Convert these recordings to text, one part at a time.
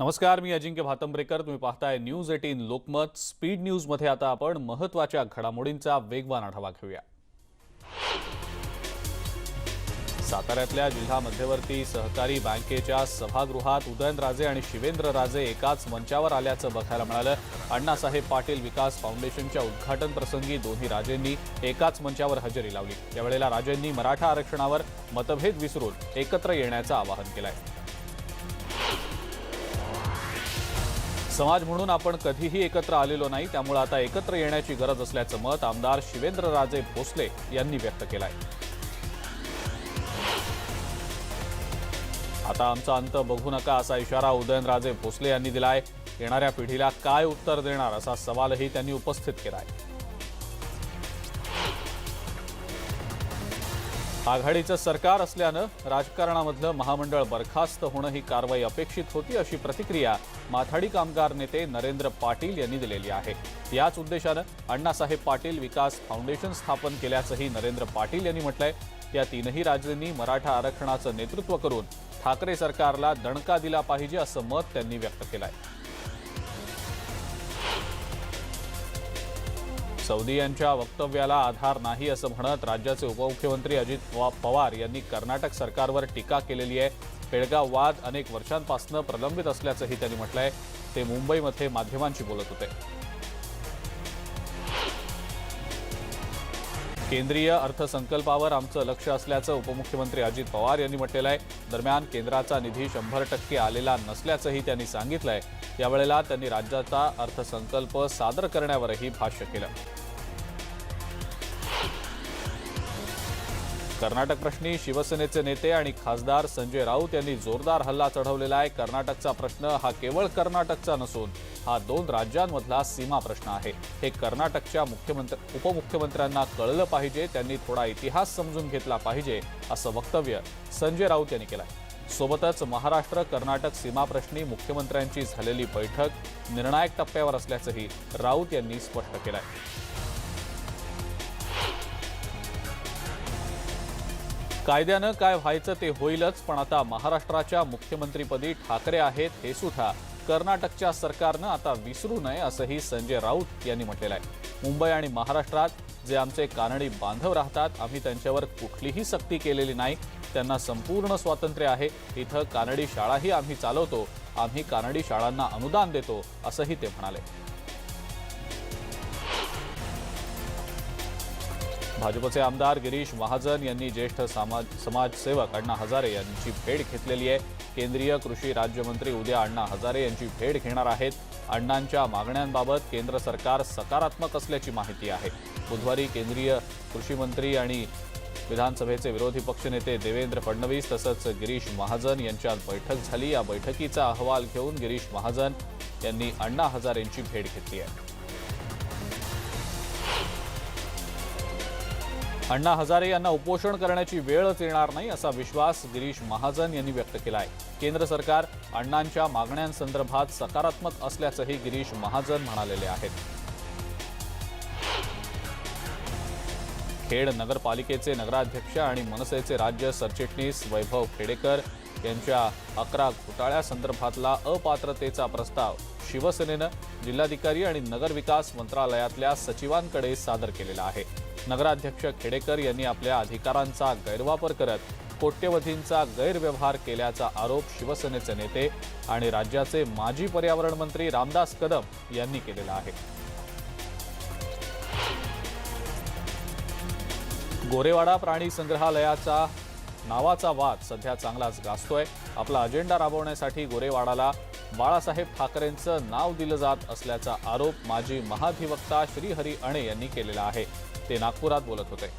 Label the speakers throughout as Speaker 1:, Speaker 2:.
Speaker 1: नमस्कार मी अजिंक्य भातंब्रेकर. तुम्ही पाहताय न्यूज एटीन लोकमत. स्पीड न्यूजमध्ये आता आपण महत्त्वाच्या घडामोडींचा वेगवान आढावा घेऊया. साताऱ्यातल्या जिल्हा मध्यवर्ती सहकारी बँकेच्या सभागृहात उदयनराजे आणि शिवेंद्र राजे एकाच मंचावर आल्याचं बघायला मिळालं. अण्णासाहेब पाटील विकास फाउंडेशनच्या उद्घाटन प्रसंगी दोन्ही राजेंनी एकाच मंचावर हजेरी लावली. यावेळेला राजेंनी मराठा आरक्षणावर मतभेद विसरून एकत्र येण्याचं आवाहन केलंय. समाज म्हणून आपण कधीही एकत्र आलेलो नाही त्यामुळे आता एकत्र येण्याची गरज असल्याचं मत आमदार शिवेंद्रराजे भोसले यांनी व्यक्त केलं आहे आता आमचा अंत बघू नका असा इशारा उदयनराजे भोसले यांनी दिलाय. येणाऱ्या पिढीला काय उत्तर देणार असा सवालही त्यांनी उपस्थित केला आहे आघाडीचं सरकार असल्यानं राजकारणामधलं महामंडळ बरखास्त होणं ही कारवाई अपेक्षित होती अशी प्रतिक्रिया माथाडी कामगार नेते नरेंद्र पाटील यांनी दिलेली आहे. याच उद्देशानं अण्णासाहेब पाटील विकास फाउंडेशन स्थापन केल्याचंही नरेंद्र पाटील यांनी म्हटलंय. या तीनही राज्यांनी मराठा आरक्षणाचं नेतृत्व करून ठाकरे सरकारला दणका दिला पाहिजे असं मत त्यांनी व्यक्त केलं आहे सौदी यांच्या वक्तव्याला आधार नाही असं म्हणत राज्याचे उपमुख्यमंत्री अजित पवार यांनी कर्नाटक सरकारवर टीका केलेली आहे. पेडगाव वाद अनेक वर्षांपासून प्रलंबित असल्याचंही त्यांनी म्हटलंय. ते मुंबईमध्ये माध्यमांशी बोलत होते. केंद्रीय अर्थसंकल्पावर आमचं लक्ष असल्याचं उपमुख्यमंत्री अजित पवार यांनी म्हटलेलं आहे दरम्यान केंद्राचा निधी शंभर टक्के आलेला नसल्याचंही त्यांनी सांगितलंय. यावेळेला त्यांनी राज्याचा अर्थसंकल्प सादर करण्यावरही भाष्य केलं. कर्नाटक प्रश्नी शिवसेनेचे नेते आणि खासदार संजय राऊत यांनी जोरदार हल्ला चढवलेला आहे. कर्नाटकचा प्रश्न हा केवळ कर्नाटकचा नसून हा दोन राज्यांमधला सीमा प्रश्न आहे. हे कर्नाटकच्या मुख्यमंत्र उपमुख्यमंत्र्यांना कळलं पाहिजे त्यांनी थोडा इतिहास समजून घेतला पाहिजे असं वक्तव्य संजय राऊत यांनी केलंय. सोबतच महाराष्ट्र कर्नाटक सीमाप्रश्नी मुख्यमंत्र्यांची झालेली बैठक निर्णायक टप्प्यावर असल्याचंही राऊत यांनी स्पष्ट केलं आहे कायद्यानं काय व्हायचं ते होईलच पण आता महाराष्ट्राच्या मुख्यमंत्रीपदी ठाकरे आहेत हे सुद्धा कर्नाटकच्या सरकारनं आता विसरू नये असंही संजय राऊत यांनी म्हटलेलं आहे. मुंबई आणि महाराष्ट्रात जे आमचे कानडी बांधव राहतात आम्ही त्यांच्यावर कुठलीही सक्ती केलेली नाही. त्यांना संपूर्ण स्वातंत्र्य आहे. इथं कानडी शाळाही आम्ही चालवतो. आम्ही कानडी शाळांना अनुदान देतो असंही ते म्हणाले. भाजपचे आमदार गिरीश महाजन यांनी ज्येष्ठ समाज समाजसेवक अण्णा हजारे यांची भेट घेतलेली आहे. केंद्रीय कृषी राज्यमंत्री उद्या अण्णा हजारे यांची भेट घेणार आहेत. अण्णांच्या मागण्यांबाबत केंद्र सरकार सकारात्मक असल्याची माहिती आहे. बुधवारी केंद्रीय कृषी मंत्री आणि विधानसभेचे विरोधी पक्षनेते देवेंद्र फडणवीस तसंच गिरीश महाजन यांच्यात बैठक झाली. या बैठकीचा अहवाल घेऊन गिरीश महाजन यांनी अण्णा हजारेंची भेट घेतली आहे. अण्णा हजारे यांना उपोषण करण्याची वेळच येणार नाही असा विश्वास गिरीश महाजन यांनी व्यक्त केला आहे केंद्र सरकार अण्णांच्या मागण्यांसंदर्भात सकारात्मक असल्याचंही गिरीश महाजन म्हणालेले आहेत. खेड नगरपालिकेचे नगराध्यक्ष आणि मनसेचे राज्य सरचिटणीस वैभव खेडेकर यांच्या अकरा घोटाळ्यासंदर्भातला अपात्रतेचा प्रस्ताव शिवसेनेनं जिल्हाधिकारी आणि नगरविकास मंत्रालयातल्या सचिवांकडे सादर केलेला आहे. नगराध्यक्ष खेडेकर यांनी आपल्या अधिकारांचा गैरवापर करत कोट्यवधींचा गैरव्यवहार केल्याचा आरोप शिवसेनेचे नेते आणि राज्याचे माजी पर्यावरण मंत्री रामदास कदम यांनी केलेला आहे. गोरेवाडा प्राणी संग्रहालयाचा नावाचा वाद सध्या चांगलाच गाजतोय. आपला अजेंडा राबवण्यासाठी गोरेवाडाला बाळासाहेब ठाकरेंचं नाव दिलं जात असल्याचा आरोप माजी महाधिवक्ता श्रीहरी अणे यांनी केलेला आहे. ते नागपुरात बोलत होते.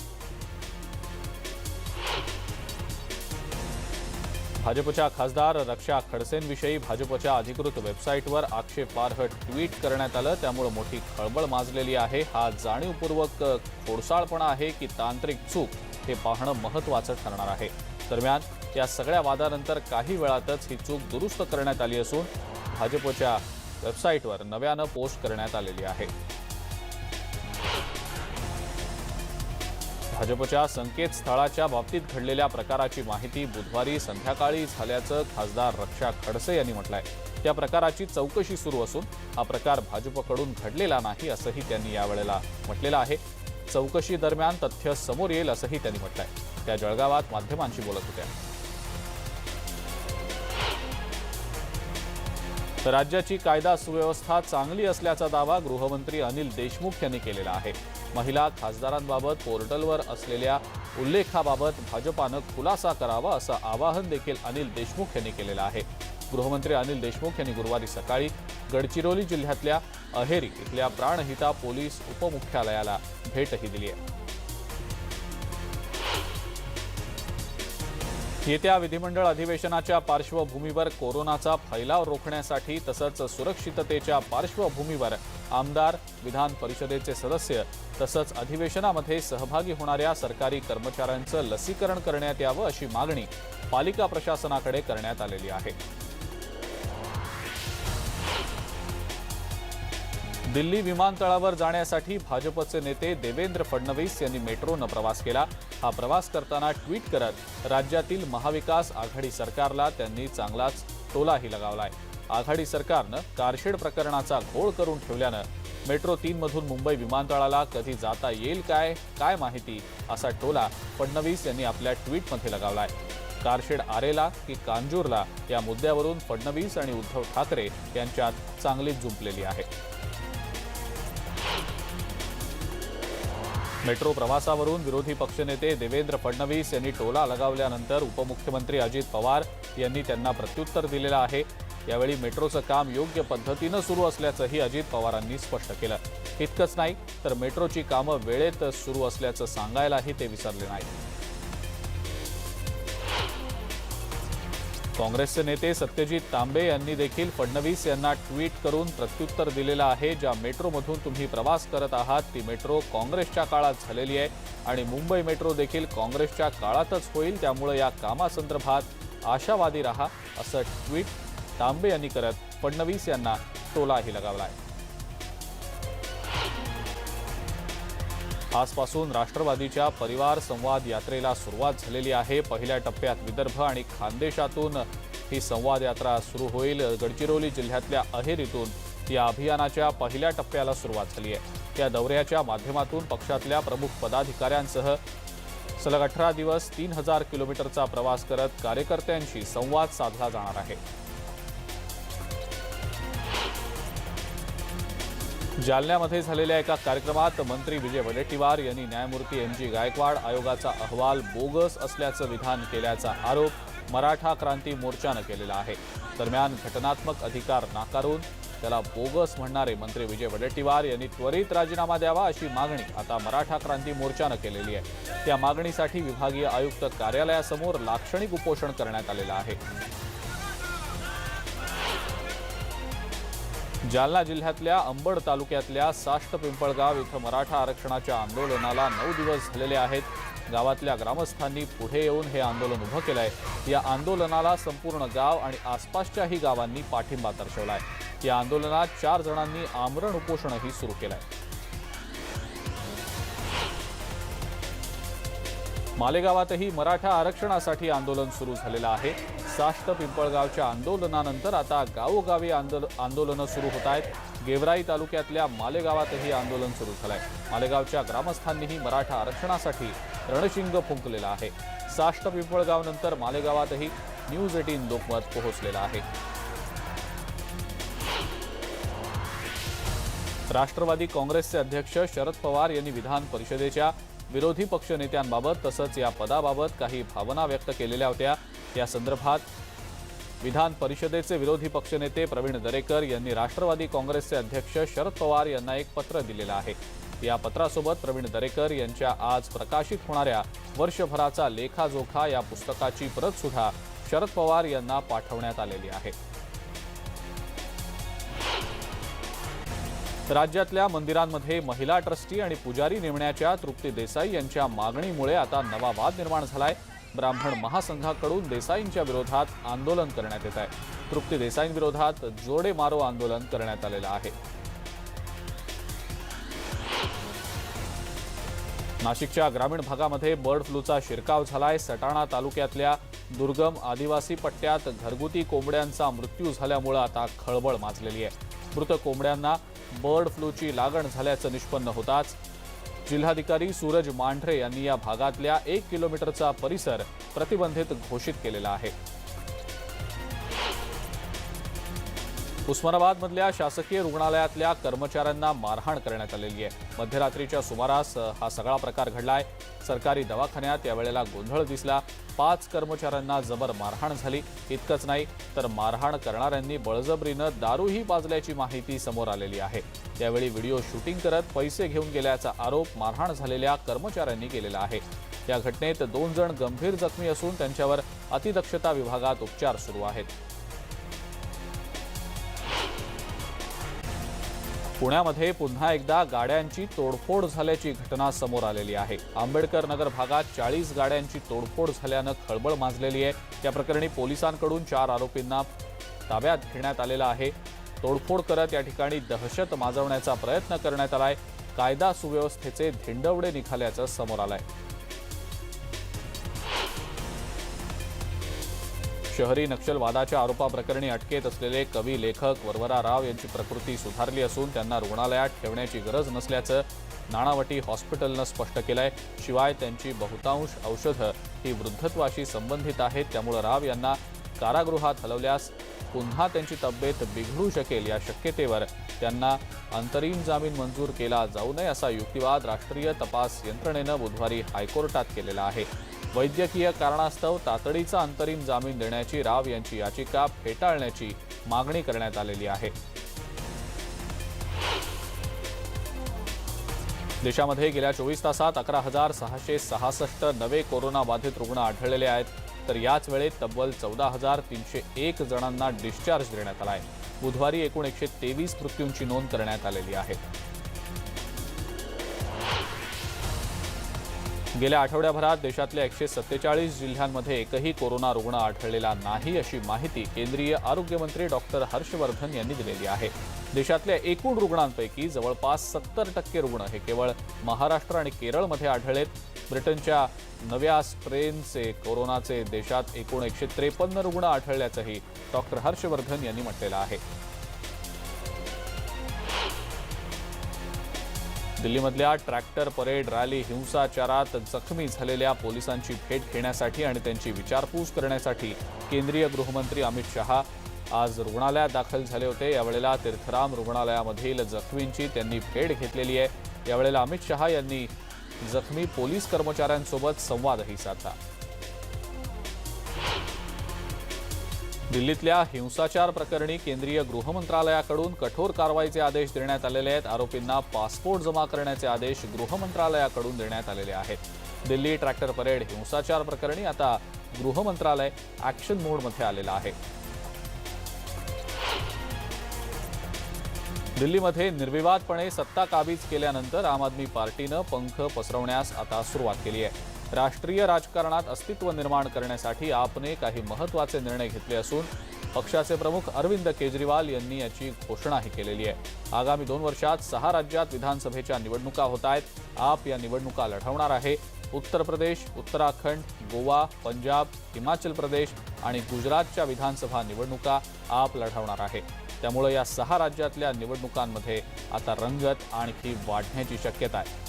Speaker 1: भाजपच्या खासदार रक्षा खडसेंविषयी भाजपच्या अधिकृत वेबसाईटवर आक्षेपार्ह ट्विट करण्यात आलं. त्यामुळे मोठी खळबळ माजलेली आहे. हा जाणीवपूर्वक खोडसाळपणा आहे की तांत्रिक चूक हे पाहणं महत्त्वाचं ठरणार आहे. दरम्यान या सगळ्या वादानंतर काही वेळातच ही चूक दुरुस्त करण्यात आली असून भाजपच्या वेबसाईटवर नव्यानं पोस्ट करण्यात आलेली आहे. भाजपच्या संकेतस्थळाच्या बाबतीत घडलेल्या प्रकाराची माहिती बुधवारी संध्याकाळी झाल्याचं खासदार रक्षा खडसे यांनी म्हटलं आहे त्या प्रकाराची चौकशी सुरू असून हा प्रकार भाजपकडून घडलेला नाही असंही त्यांनी यावेळेला म्हटलेलं आहे. चौकशी दरम्यान तथ्य समोर येईल असंही त्यांनी म्हटलं आहे त्या जळगावात माध्यमांशी बोलत होत्या. तर राज्याची कायदा सुव्यवस्था चांगली असल्याचा दावा गृहमंत्री अनिल देशमुख यांनी केलेला आहे. महिला खासदारांबाबत पोर्टलवर असलेल्या उल्लेखाबाबत भाजपानं खुलासा करावा असं आवाहन देखील अनिल देशमुख यांनी केलेलं आहे. गृहमंत्री अनिल देशमुख यांनी गुरुवारी सकाळी गडचिरोली जिल्ह्यातल्या अहेरी इथल्या प्राणहिता पोलीस उपमुख्यालयाला भेटही दिली आहे. येत्या विधिमंडळ अधिवेशनाच्या पार्श्वभूमीवर कोरोनाचा फैलाव रोखण्यासाठी तसंच सुरक्षिततेच्या पार्श्वभूमीवर आमदार विधान परिषदेचे सदस्य तसंच अधिवेशनामध्ये सहभागी होणाऱ्या सरकारी कर्मचाऱ्यांचं लसीकरण करण्यात यावं अशी मागणी पालिका प्रशासनाकडे करण्यात आलेली आहे. दिल्ली विमानतळावर जाण्यासाठी भाजपचे नेते देवेंद्र फडणवीस यांनी मेट्रोनं प्रवास केला. हा प्रवास करताना ट्विट करत राज्यातील महाविकास आघाडी सरकारला त्यांनी चांगलाच टोलाही लगावलाय. आघाडी सरकारनं कारशेड प्रकरणाचा घोळ करून ठेवल्यानं मेट्रो तीनमधून मुंबई विमानतळाला कधी जाता येईल काय काय माहिती असा टोला फडणवीस यांनी आपल्या ट्विटमध्ये लगावलाय. कारशेड आरेला की कांजूरला या मुद्द्यावरून फडणवीस आणि उद्धव ठाकरे यांच्यात चांगलीच जुंपलेली आहे. मेट्रो प्रवासावरून विरोधी पक्षनेते देवेंद्र फडणवीस यांनी टोला लगावल्यानंतर उपमुख्यमंत्री अजित पवार यांनी त्यांना प्रत्युत्तर दिलेलं आहे. यावेळी मेट्रोचं काम योग्य पद्धतीनं सुरू असल्याचंही अजित पवारांनी स्पष्ट केलं. इतकंच नाही तर मेट्रोची कामं वेळेत सुरू असल्याचं सांगायलाही ते विसरले नाही काँग्रेसचे नेते सत्यजित तांबे यांनी देखील फडणवीस यांना ट्विट करून प्रत्युत्तर दिलेलं आहे. ज्या मेट्रोमधून तुम्ही प्रवास करत आहात ती मेट्रो काँग्रेसच्या काळात झालेली आहे आणि मुंबई मेट्रो देखील काँग्रेसच्या काळातच होईल. त्यामुळे या कामासंदर्भात आशावादी रहा असं ट्विट तांबे यांनी करत फडणवीस यांना टोलाही लगावला आहे आजपासून राष्ट्रवादीच्या परिवार संवाद यात्रेला सुरुवात झालेली आहे. पहिल्या टप्प्यात विदर्भ आणि खानदेशातून ही संवाद यात्रा सुरू होईल. गडचिरोली जिल्ह्यातल्या अहेरीतून या अभियानाच्या पहिल्या टप्प्याला सुरुवात झाली आहे. या दौऱ्याच्या माध्यमातून पक्षातल्या प्रमुख पदाधिकाऱ्यांसह सलग अठरा दिवस तीन हजार किलोमीटरचा प्रवास करत कार्यकर्त्यांशी संवाद साधला जाणार आहे. जालन्यामध्ये झालेल्या एका कार्यक्रमात मंत्री विजय वडेट्टीवार यांनी न्यायमूर्ती एम जी गायकवाड आयोगाचा अहवाल बोगस असल्याचं विधान केल्याचा आरोप मराठा क्रांती मोर्चानं केलेला आहे. दरम्यान घटनात्मक अधिकार नाकारून त्याला बोगस म्हणणारे मंत्री विजय वडेट्टीवार यांनी त्वरित राजीनामा द्यावा अशी मागणी आता मराठा क्रांती मोर्चानं केलेली आहे. त्या मागणीसाठी विभागीय आयुक्त कार्यालयासमोर लाक्षणिक उपोषण करण्यात आलेलं आहे. जालना जिल्ह्यातल्या अंबड तालुक्यातल्या साष्ट पिंपळगाव इथं मराठा आरक्षणाच्या आंदोलनाला नऊ दिवस झालेले आहेत. गावातल्या ग्रामस्थांनी पुढे येऊन हे आंदोलन उभं केलं आहे या आंदोलनाला संपूर्ण गाव आणि आसपासच्याही गावांनी पाठिंबा दर्शवला आहे या आंदोलनात चार जणांनी आमरण उपोषणही सुरू केलं आहे मालेगावातही मराठा आरक्षणासाठी आंदोलन सुरू झालेलं आहे. साष्ट पिंपळगावच्या आंदोलनानंतर आता गावोगावी आंदोल आंदोलनं सुरू होत आहेत. गेवराई तालुक्यातल्या मालेगावातही आंदोलन सुरू झालंय. मालेगावच्या ग्रामस्थांनीही मराठा आरक्षणासाठी रणशिंग फुंकलेला आहे. साष्ट पिंपळगावनंतर मालेगावातही न्यूज एटीन लोकमत पोहोचलेलं आहे. राष्ट्रवादी काँग्रेसचे अध्यक्ष शरद पवार यांनी विधान परिषदेच्या विरोधी पक्षनेत्यांबाबत तसंच या पदाबाबत काही भावना व्यक्त केलेल्या होत्या. या संदर्भात विधान परिषदेचे विरोधी पक्षनेते प्रवीण दरेकर यांनी राष्ट्रवादी काँग्रेसचे अध्यक्ष शरद पवार यांना एक पत्र दिलेलं आहे. या पत्रासोबत प्रवीण दरेकर यांच्या आज प्रकाशित होणाऱ्या वर्षभराचा लेखाजोखा या पुस्तकाची प्रत सुद्धा शरद पवार यांना पाठवण्यात आलेली आहे. राज्यातल्या मंदिरांमध्ये महिला ट्रस्टी आणि पुजारी नेमण्याच्या तृप्ती देसाई यांच्या मागणीमुळे आता नवा वाद निर्माण झालाय. ब्राह्मण महासंघाकडून देसाईंच्या विरोधात आंदोलन करण्यात येत आहे. तृप्ती देसाईंविरोधात जोडे मारो आंदोलन करण्यात आलेलं आहे. नाशिकच्या ग्रामीण भागामध्ये बर्ड फ्लूचा शिरकाव झालाय. सटाणा तालुक्यातल्या दुर्गम आदिवासी पट्ट्यात घरगुती कोंबड्यांचा मृत्यू झाल्यामुळे आता खळबळ माजलेली आहे. मृत कोंबड्यांना बर्ड फ्लूची लागण झाल्याचं निष्पन्न होताच. जिल्हाधिकारी सूरज मांढरे यांनी या भागातल्या एक किलोमीटरचा परिसर प्रतिबंधित घोषित केलेला आहे. उस्मानाबादमधल्या शासकीय रुग्णालयातल्या कर्मचाऱ्यांना मारहाण करण्यात आलेली आहे. मध्यरात्रीच्या सुमारास हा सगळा प्रकार घडलाय. सरकारी दवाखान्यात यावेळेला गोंधळ दिसला. पाच कर्मचाऱ्यांना जबर मारहाण झाली. इतकंच नाही तर मारहाण करणाऱ्यांनी बळजबरीनं दारूही पाजल्याची माहिती समोर आलेली आहे. यावेळी व्हिडिओ शूटिंग करत पैसे घेऊन गेल्याचा आरोप मारहाण झालेल्या कर्मचाऱ्यांनी केलेला आहे. या घटनेत दोन जण गंभीर जखमी असून त्यांच्यावर अतिदक्षता विभागात उपचार सुरू आहेत. पुण्यामध्ये पुन्हा एकदा गाड्यांची तोडफोड झाल्याची घटना समोर आलेली आहे. आंबेडकर नगर भागात चाळीस गाड्यांची तोडफोड झाल्यानं खळबळ माजलेली आहे. या प्रकरणी पोलिसांकडून चार आरोपींना ताब्यात घेण्यात आलेला आहे. तोडफोड करत या ठिकाणी दहशत माजवण्याचा प्रयत्न करण्यात आलाय. कायदा सुव्यवस्थेचे धिंडवडे निघाल्याचं समोर आलंय. शहरी नक्षलवादाच्या आरोपाप्रकरणी अटकेत असलेले कवी लेखक वरवरा राव यांची प्रकृती सुधारली असून त्यांना रुग्णालयात ठेवण्याची गरज नसल्याचं नाणावटी हॉस्पिटलनं स्पष्ट केलंय. शिवाय त्यांची बहुतांश औषधं ही वृद्धत्वाशी संबंधित आहेत. त्यामुळं राव यांना कारागृहात हलवल्यास पुन्हा त्यांची तब्येत बिघडू शकेल या शक्यतेवर त्यांना अंतरिम जामीन मंजूर केला जाऊ नये असा युक्तिवाद राष्ट्रीय तपास यंत्रणेनं बुधवारी हायकोर्टात केलेला आहे. वैद्यकीय कारणास्तव तातडीचा अंतरिम जामीन देण्याची राव यांची याचिका फेटाळण्याची मागणी करण्यात आलेली आहे. देशामध्ये गेल्या चोवीस तासात अकरा हजार सहाशे सहासष्ट नवे कोरोनाबाधित रुग्ण आढळलेले आहेत. तर याच वेळेत तब्बल चौदा हजार तीनशे एक जणांना डिस्चार्ज देण्यात आला आहे. बुधवारी एकूण एकशे तेवीस मृत्यूंची नोंद करण्यात आलेली आहे. गेल्या आठवड्याभरात देशातल्या एकशे सत्तेचाळीस जिल्ह्यांमध्ये एकही कोरोना रुग्ण आढळलेला नाही अशी माहिती केंद्रीय आरोग्यमंत्री डॉक्टर हर्षवर्धन यांनी दिलेली आहे. देशातल्या एकूण रुग्णांपैकी जवळपास सत्तर टक्के रुग्ण हे केवळ महाराष्ट्र आणि केरळमध्ये आढळलेत. ब्रिटनच्या नव्या स्ट्रेनचे कोरोनाचे देशात एकूण एकशे त्रेपन्न रुग्ण आढळल्याचंही डॉक्टर हर्षवर्धन यांनी म्हटलेलं आहे. दिल्लीमधल्या ट्रॅक्टर परेड रॅली हिंसाचारात जखमी झालेल्या पोलिसांची भेट घेण्यासाठी आणि त्यांची विचारपूस करण्यासाठी केंद्रीय गृहमंत्री अमित शहा आज रुग्णालयात दाखल झाले होते. यावेळेला तीर्थराम रुग्णालयामधील जखमींची त्यांनी भेट घेतलेली आहे. यावेळेला अमित शहा यांनी जखमी पोलीस कर्मचाऱ्यांसोबत संवादही साधला. दिल्लीतल्या हिंसाचार प्रकरणी केंद्रीय गृहमंत्रालयाकडून कठोर कारवाईचे आदेश देण्यात आलेले आहेत. आरोपींना पासपोर्ट जमा करण्याचे आदेश गृहमंत्रालयाकडून देण्यात आलेले आहेत. दिल्ली ट्रॅक्टर परेड हिंसाचार प्रकरणी आता गृहमंत्रालय ॲक्शन मोडमध्ये आलेलं आहे. दिल्लीमध्ये निर्विवादपणे सत्ता काबीज केल्यानंतर आम आदमी पार्टीनं पंख पसरवण्यास आता सुरुवात केली आहे. राष्ट्रीय राजकारणात अस्तित्व निर्माण करण्यासाठी आपने काही महत्त्वाचे निर्णय घेतले असून पक्षाचे प्रमुख अरविंद केजरीवाल यांनी याची घोषणाही केलेली आहे. आगामी दोन वर्षात सहा राज्यात विधानसभेच्या निवडणुका होत आहेत. आप या निवडणुका लढवणार आहे. उत्तर प्रदेश उत्तराखंड गोवा पंजाब हिमाचल प्रदेश आणि गुजरातच्या विधानसभा निवडणुका आप लढवणार आहे. त्यामुळे या सहा राज्यातल्या निवडणुकांमध्ये आता रंगत आणखी वाढण्याची शक्यता आहे.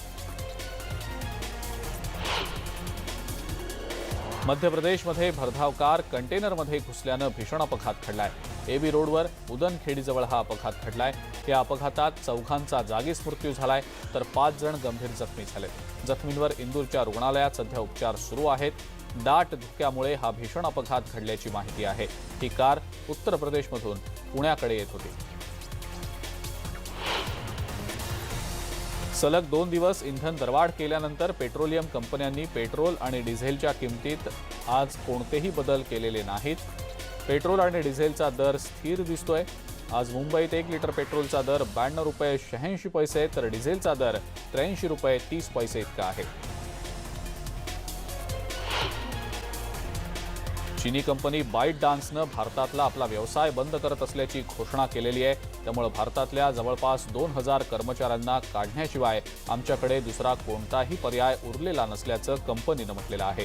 Speaker 1: मध्य प्रदेशमध्ये भरधाव कार कंटेनरमध्ये घुसल्यानं भीषण अपघात घडलाय. एबी रोडवर उदनखेडीजवळ हा अपघात घडलाय. या अपघातात चौघांचा जागीच मृत्यू झालाय तर पाच जण गंभीर जखमी झालेत. जखमींवर इंदूरच्या रुग्णालयात सध्या उपचार सुरू आहेत. दाट धुक्यामुळे हा भीषण अपघात घडल्याची माहिती आहे. ही कार उत्तर प्रदेशमधून पुण्याकडे येत होती. सलग दोन दिवस इंधन दरवाढ केल्यानंतर पेट्रोलियम कंपन्यांनी पेट्रोल आणि डिझेलच्या किमतीत आज कोणतेही बदल केलेले नाहीत. पेट्रोल आणि डिझेलचा दर स्थिर दिसतोय. आज मुंबईत एक लिटर पेट्रोलचा दर ब्याण्णव रुपये शहाऐंशी पैसे तर डिझेलचा दर त्र्याऐंशी रुपये तीस पैसे इतका आहे. चीनी कंपनी बाईट डान्सनं भारतातला आपला व्यवसाय बंद करत असल्याची घोषणा केलेली आहे. त्यामुळे भारतातल्या जवळपास दोन हजार कर्मचाऱ्यांना काढण्याशिवाय आमच्याकडे दुसरा कोणताही पर्याय उरलेला नसल्याचं कंपनीनं म्हटलेलं आहे.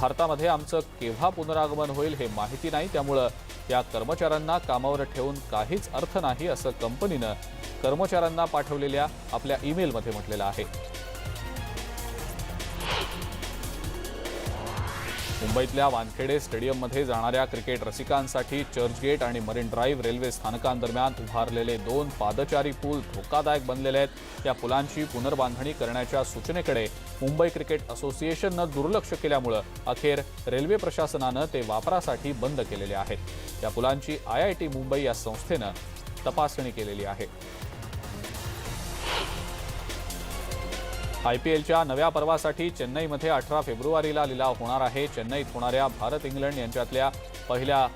Speaker 1: भारतामध्ये आमचं केव्हा पुनरागमन होईल हे माहिती नाही. त्यामुळं या कर्मचाऱ्यांना कामावर ठेवून काहीच अर्थ नाही असं कंपनीनं कर्मचाऱ्यांना पाठवलेल्या आपल्या ईमेलमध्ये म्हटलेलं आहे. मुंबईतल्या वानखेडे स्टेडियममध्ये जाणाऱ्या क्रिकेट रसिकांसाठी चर्चगेट आणि मरीन ड्राईव्ह रेल्वे स्थानकांदरम्यान उभारलेले दोन पादचारी पूल धोकादायक बनलेले आहेत. या पुलांची पुनर्बांधणी करण्याच्या सूचनेकडे मुंबई क्रिकेट असोसिएशननं दुर्लक्ष केल्यामुळं अखेर रेल्वे प्रशासनानं ते वापरासाठी बंद केलेले आहेत या पुलांची आय आय टी मुंबई या संस्थेनं तपासणी केलेली आहे. आय पी एलच्या नव्या पर्वासाठी चेन्नईमध्ये अठरा फेब्रुवारीला लिलाव होणार आहे. चेन्नईत होणाऱ्या भारत इंग्लंड यांच्यातल्या पहिल्या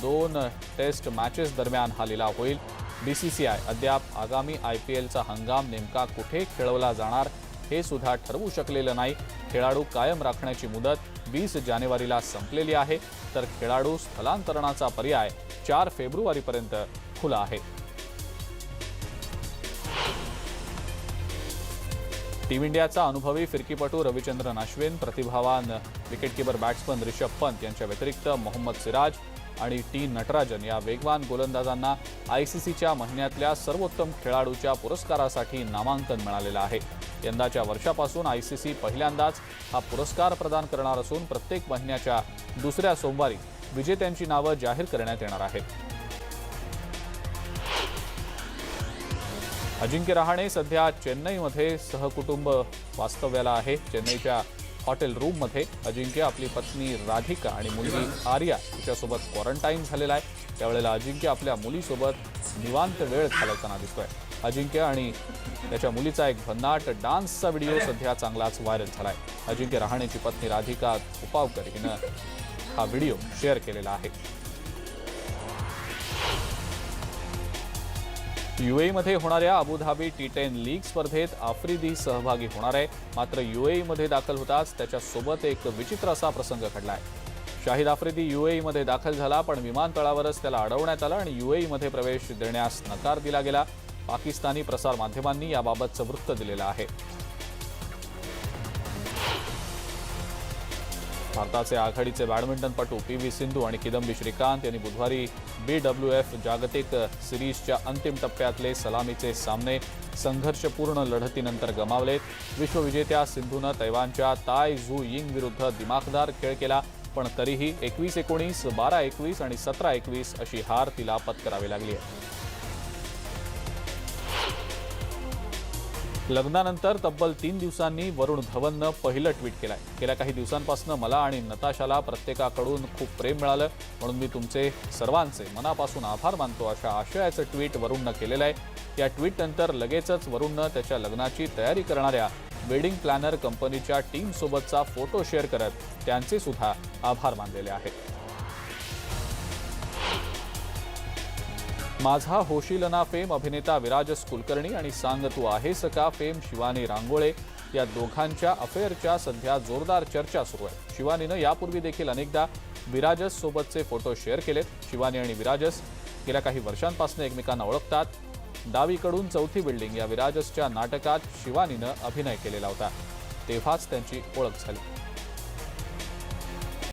Speaker 1: दोन टेस्ट मॅचेस दरम्यान हा लिलाव होईल. बी सी सी आय अद्याप आगामी आय पी एलचा हंगाम नेमका कुठे खेळवला जाणार हे सुद्धा ठरवू शकलेलं नाही. खेळाडू कायम राखण्याची मुदत वीस जानेवारीला संपलेली आहे. तर खेळाडू स्थलांतरणाचा पर्याय चार फेब्रुवारीपर्यंत खुला आहे. टीम इंडियाचा अनुभवी फिरकीपटू रविचंद्रन अश्विन प्रतिभावान विकेटकीपर बॅट्समन रिषभ पंत यांच्या व्यतिरिक्त मोहम्मद सिराज आणि टी नटराजन या वेगवान गोलंदाजांना आय सी सीच्या महिन्यातल्या सर्वोत्तम खेळाडूच्या पुरस्कारासाठी नामांकन मिळालेलं आहे. यंदाच्या वर्षापासून आय सी सी पहिल्यांदाच हा पुरस्कार प्रदान करणार असून प्रत्येक महिन्याच्या दुसऱ्या सोमवारी विजेत्यांची नावं जाहीर करण्यात येणार आहेत. अजिंक्य रहाणे सध्या चेन्नईमध्ये सहकुटुंब वास्तव्याला आहे. चेन्नईच्या हॉटेल रूममध्ये अजिंक्य आपली पत्नी राधिका आणि मुलगी आर्या तिच्यासोबत क्वारंटाईन झालेला आहे. त्यावेळेला अजिंक्य आपल्या मुलीसोबत निवांत वेळ घालवताना दिसतोय. अजिंक्य आणि त्याच्या मुलीचा एक भन्नाट डान्सचा व्हिडिओ सध्या चांगलाच व्हायरल झालाय. अजिंक्य रहाणेची पत्नी राधिका उपावकर हिनं हा व्हिडिओ शेअर केलेला आहे. युएईमध्ये होणाऱ्या अबुधाबी टी टेन लीग स्पर्धेत आफ्रिदी सहभागी होणार आहे. मात्र युएईमध्ये दाखल होताच त्याच्यासोबत एक विचित्र असा प्रसंग घडला आहे शाहिद आफ्रिदी युएईमध्ये दाखल झाला पण विमानतळावरच त्याला अडवण्यात आलं आणि युएईमध्ये प्रवेश देण्यास नकार दिला गेला. पाकिस्तानी प्रसारमाध्यमांनी याबाबतचं वृत्त दिलेलं आहे. भारताचे आघाडीचे बॅडमिंटनपटू पी व्ही सिंधू आणि किदंबी श्रीकांत यांनी बुधवारी बी डब्ल्यू एफ जागतिक सिरीजच्या अंतिम टप्प्यातले सलामीचे सामने संघर्षपूर्ण लढतीनंतर गमावले. विश्वविजेत्या सिंधूनं तैवानच्या ताय झू यिंग विरुद्ध दिमाखदार खेळ केला पण तरीही एकवीस एकोणीस बारा एकवीस आणि सतरा एकवीस अशी हार तिला पत्करावी लागली आहे. लग्नानंतर तब्बल तीन दिवसांनी वरुण धवननं पहिलं ट्विट केलं आहे गेल्या काही दिवसांपासून मला आणि नताशाला प्रत्येकाकडून खूप प्रेम मिळालं. म्हणून मी तुमचे सर्वांचे मनापासून आभार मानतो अशा आशयाचं ट्विट वरुणनं केलेलं आहे. या ट्विटनंतर लगेचच वरुणनं त्याच्या लग्नाची तयारी करणाऱ्या वेडिंग प्लॅनर कंपनीच्या टीमसोबतचा फोटो शेअर करत त्यांचे सुद्धा आभार मानलेले आहेत. माझा होशीलना फेम अभिनेता विराजस कुलकर्णी आणि सांग तू आहेस का फेम शिवानी रांगोळे? या दोघांच्या अफेअरच्या सध्या जोरदार चर्चा सुरू आहे. शिवानीनं यापूर्वी देखील अनेकदा विराजस सोबतचे फोटो शेअर केलेत. शिवानी आणि विराजस गेल्या काही वर्षांपासून एकमेकांना ओळखतात. डावीकडून चौथी बिल्डिंग या विराजसच्या नाटकात शिवानीनं अभिनय केलेला होता. तेव्हाच त्यांची ओळख झाली.